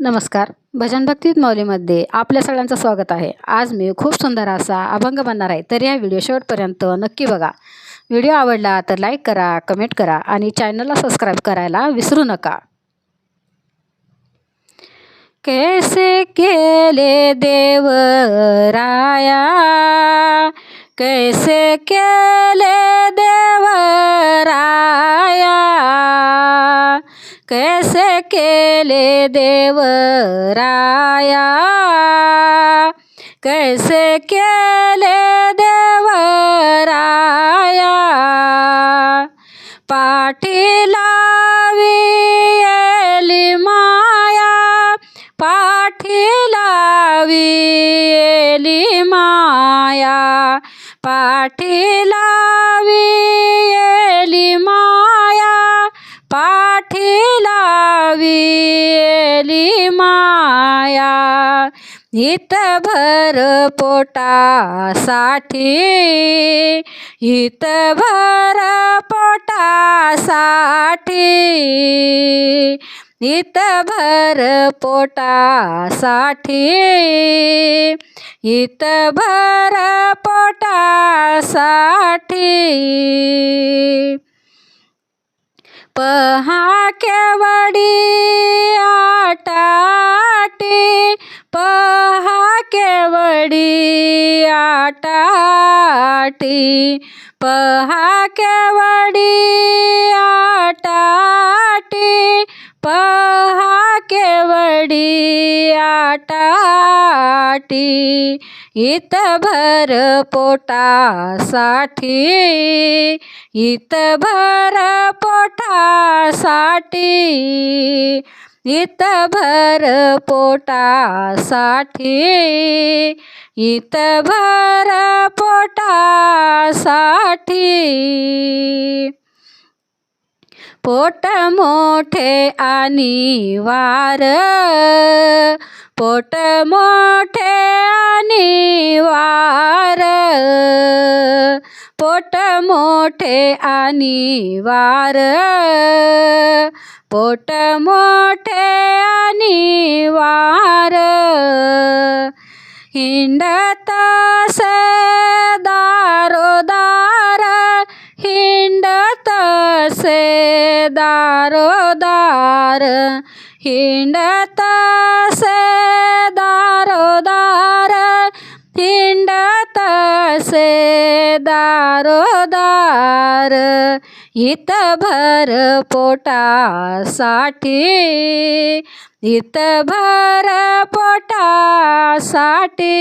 नमस्कार. भजन भक्तीत मौलीमध्ये आपल्या सगळ्यांचं स्वागत आहे. आज मी खूप सुंदर असा अभंग बनणार आहे तर या व्हिडिओ शेवटपर्यंत नक्की बघा. व्हिडिओ आवडला तर लाईक करा कमेंट करा आणि चॅनलला सबस्क्राईब करायला विसरू नका. कैसे केले देव राया? कैसे केले केले देव राया कैसे केले देव राया पाठी माया पाठी लावी माया पाठी लावी माया. हित भर पोटासाठी हित भर पोटासाठी हित भर पोटासाठी हित भर पोटासाठी. पहा केवडी आटाटी पहा केवडी आटाटी पहा केवडी आटाटी पहा केवडी आटाटी. इत भर पोटासाठी इत भर पोटासाठी इत भर पोटासाठी इत भर पोटासाठी. पोट मोठे आणि वार पोट मोठे आणि वार. पोट मोठे आणि वार. पोट मोठे आणि वार. हिंडत से दारोदार हिंडत से दारोदार. हिंडत से दारोदार तसे दारोदार इत भर पोटासाठी इत भर पोटासाठी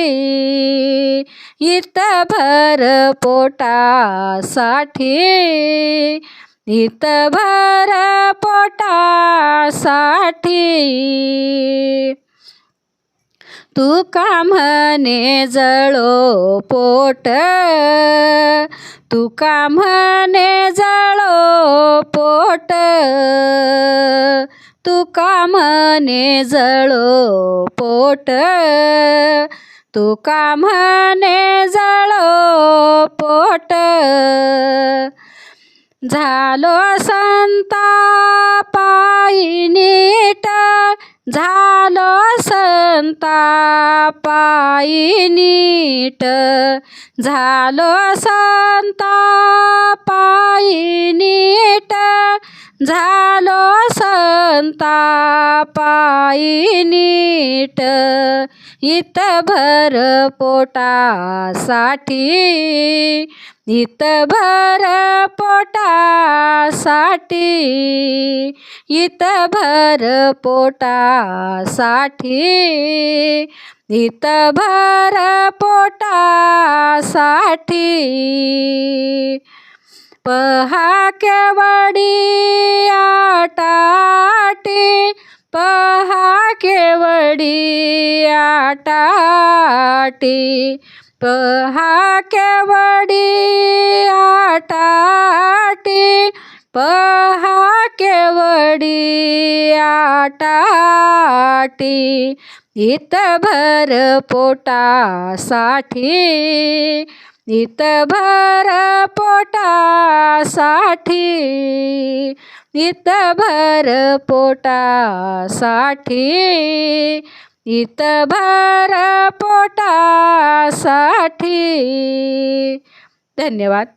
इत भर पोटासाठी इत भर पोटासाठी। तुका म्हणे जळो पोट? तुका म्हणे जळो पोट? तुका म्हणे जळो पोट? तुका म्हणे जळो पोट? झालो संता पायी नीट संता नीट. झालो संता नीट. झालो संता नीट. इत भर पोटासाठी. इत भर पोटासाठी. इत भर पोटासाठी. इत भर पोटासाठी. पहा केवडी आटाटी. पहा केवडी आटाटी पहा केवडी आटाटी पहा केवडी आटाटी इत भर पोटासाठी इतभर पोटासाठी. इतभर पोटासाठी. इतभर पोटासाठी. धन्यवाद.